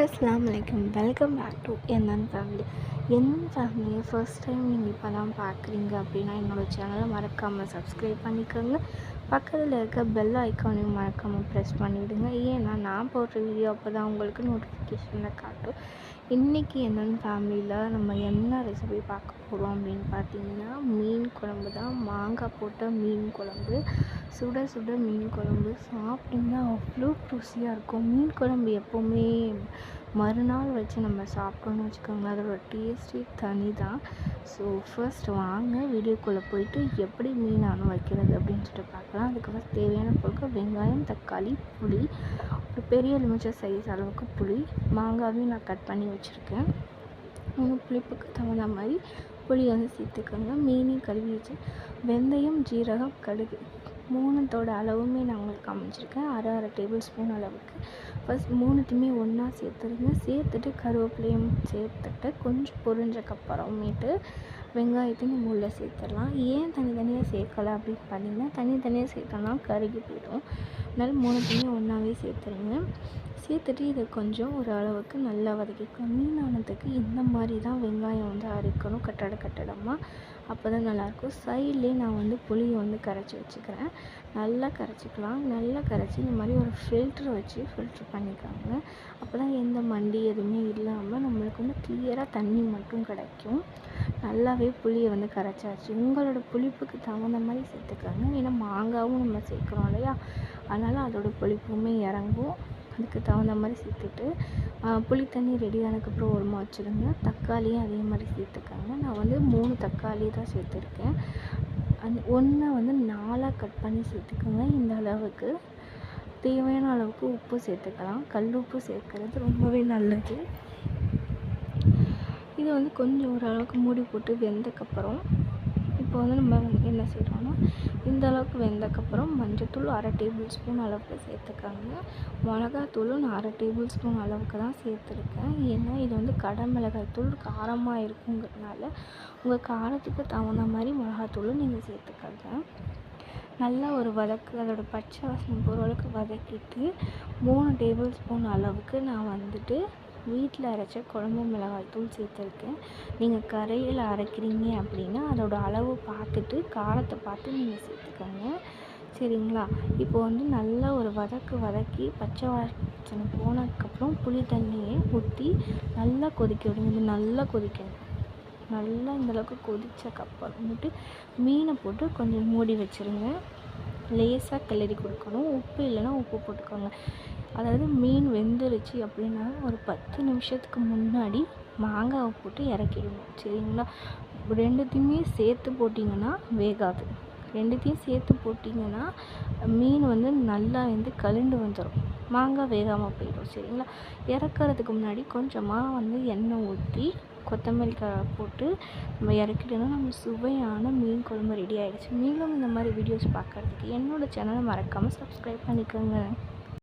அஸ்லாம் வலைக்கம் welcome back to என்னன் ஃபேமிலி என் ஃபேமிலியை ஃபர்ஸ்ட் டைம் நீங்கள் இப்போ தான் பார்க்குறீங்க அப்படின்னா என்னோடய சேனலை மறக்காமல் சப்ஸ்கிரைப் பண்ணிக்கோங்க. பக்கத்தில் இருக்க பெல் ஐக்கானையும் மறக்காமல் ப்ரெஸ் பண்ணிவிடுங்க ஏன்னா நான் போடுற வீடியோ அப்போ தான் உங்களுக்கு நோட்டிஃபிகேஷனில் காட்டும். இன்றைக்கி என்னென்னு ஃபேமிலியில் நம்ம என்ன ரெசிபி பார்க்க போகிறோம் அப்படின்னு பார்த்தீங்கன்னா மீன் குழம்பு தான். மாங்காய் போட்ட மீன் குழம்பு. சுட சுட மீன் குழம்பு. சாப்பிட்டிங்கன்னா அவ்வளோ ருசியாக இருக்கும். மீன் குழம்பு எப்போவுமே மறுநாள் வச்சு நம்ம சாப்பிட்டோன்னு வச்சுக்கோங்களேன். அதோட டேஸ்ட்டே தனி தான் ஸோ ஃபர்ஸ்ட் வாங்க வீடியோக்குள்ளே போயிட்டு எப்படி மீன் அணு வைக்கிறது அப்படின்னு சொல்லிட்டு பார்க்கலாம். அதுக்கு ஃபஸ்ட் தேவையான பொருட்கள் வெங்காயம் தக்காளி புளி ஒரு பெரிய எலுமிச்சை சைஸ் அளவுக்கு புளி மாங்காவையும் நான் கட் பண்ணி வச்சுருக்கேன். உங்கள் புளிப்புக்கு தகுந்த மாதிரி புளி வந்து சேர்த்துக்கோங்க. மீனையும் கழுவி வச்சு வெந்தயம் ஜீரகம் கடுகு மூணுத்தோட அளவுமே நான் உங்களுக்கு அமைச்சிருக்கேன் அரை அரை டேபிள் ஸ்பூன் அளவுக்கு. ஃபஸ்ட் மூணுத்தையுமே ஒன்றா சேர்த்துருங்க. சேர்த்துட்டு கருவேப்பிலையும் சேர்த்துட்டு கொஞ்சம் பொரிஞ்சக்கப்புறமேட்டு வெங்காயத்தையும் நம்ம உள்ளே சேர்த்துடலாம். ஏன் தனித்தனியாக சேர்க்கலை அப்படின்னு பார்த்தீங்கன்னா தனித்தனியாக சேர்த்தோன்னா கருகி போயிடும். அதனால் மூணுத்தையுமே ஒன்றாவே சேர்த்துருங்க. சேர்த்துட்டு இதை கொஞ்சம் ஒரு அளவுக்கு நல்லா வதக்கிக்கலாம் மீனானதுக்கு இந்த மாதிரி தான் வெங்காயம் வந்து அரைக்கணும். கட்டட கட்டடமாக அப்போ தான் நல்லாயிருக்கும். சைட்லேயே நான் வந்து புளியை வந்து கரைச்சி வச்சுக்கிறேன். நல்லா கரைச்சிக்கலாம். நல்லா கரைச்சி இந்த மாதிரி ஒரு ஃபில்ட்ரு வச்சு ஃபில்ட்ரு பண்ணிக்காங்க. அப்போ தான் எந்த மண்டி எதுவுமே இல்லாமல் நம்மளுக்கு வந்து கிளியராக தண்ணி மட்டும் கிடைக்கும். நல்லாவே புளியை வந்து கரைச்சாச்சு. உங்களோட புளிப்புக்கு தகுந்த மாதிரி சேர்த்துக்கோங்க. ஏன்னா மாங்காவும் நம்ம சேர்க்குறோம் இல்லையா? அதனால் அதோடய புளிப்புமே இறங்கும். அதுக்கு தகுந்த மாதிரி சேர்த்துட்டு புளி தண்ணி ரெடி ஆனதுக்கப்புறம் ஓரமாக வச்சுருங்க. தக்காளியும் அதே மாதிரி சேர்த்துக்கோங்க. நான் வந்து மூணு தக்காளி தான் சேர்த்துருக்கேன். அந்த ஒன்றை வந்து நாலாக கட் பண்ணி சேர்த்துக்கோங்க இந்த அளவுக்கு. தேவையான அளவுக்கு உப்பு சேர்த்துக்கலாம். கல் உப்பு சேர்க்குறது ரொம்பவே நல்லது. இது வந்து கொஞ்சம் ஓரளவுக்கு மூடி போட்டு வெந்தக்கப்புறம் இப்போ வந்து நம்ம என்ன செய்கிறோன்னா இந்த அளவுக்கு வெந்தக்கப்புறம் மஞ்சத்தூள் அரை டேபிள் ஸ்பூன் அளவுக்கு சேர்த்துக்காங்க. மிளகாத்தூளும் நான் அரை டேபிள் ஸ்பூன் அளவுக்கு தான் சேர்த்துருக்கேன். ஏன்னா இது வந்து கடை மிளகாய் தூள் காரமாக இருக்குங்கிறதுனால உங்கள் காரத்துக்கு தகுந்த மாதிரி மிளகாத்தூளும் நீங்கள் சேர்த்துக்கங்க. நல்லா ஒரு வதக்கு அதோடய பச்சை வாசனை பொருளுக்கு வதக்கிட்டு மூணு டேபிள் ஸ்பூன் அளவுக்கு நான் வந்துட்டு வீட்டில் அரைச்ச குழம்பு மிளகாய் தூள் சேர்த்துருக்கேன் நீங்கள் கரையில் அரைக்கிறீங்க அப்படின்னா அதோடய அளவு பார்த்துட்டு காரத்தை பார்த்து நீங்கள் சேர்த்துக்கோங்க. சரிங்களா? இப்போ வந்து நல்லா ஒரு வதக்கு வதக்கி பச்சை வாசனை போனதுக்கப்புறம் புளி தண்ணியை ஊற்றி நல்லா கொதிக்க விடுங்க. இது நல்லா கொதிக்கணும். நல்லா இந்தளவுக்கு கொதித்தக்கப்புறமேட்டு மீனை போட்டு கொஞ்சம் மூடி வச்சுருங்க. லேசாக கிளறி கொடுக்கணும். உப்பு இல்லைன்னா உப்பு போட்டுக்கோங்க. அதாவது மீன் வெந்துருச்சு அப்படின்னா ஒரு பத்து நிமிஷத்துக்கு முன்னாடி மாங்காவை போட்டு இறக்கிடணும். சரிங்களா? ரெண்டுத்தையுமே சேர்த்து போட்டிங்கன்னா வேகாது. ரெண்டுத்தையும் சேர்த்து போட்டிங்கன்னா மீன் வந்து நல்லா வந்து கழுண்டு வந்துடும் மாங்காய் வேகாமல் போயிடும் சரிங்களா? இறக்குறதுக்கு முன்னாடி கொஞ்சமாக வந்து எண்ணெய் ஊற்றி கொத்தமல்லி போட்டு நம்ம இறக்கிட்டோன்னா நம்ம சுவையான மீன் குழம்பு ரெடி ஆகிடுச்சு நீங்களும் இந்த மாதிரி வீடியோஸ் பார்க்குறதுக்கு என்னோடய சேனலை மறக்காமல் சப்ஸ்கிரைப் பண்ணிக்கோங்க.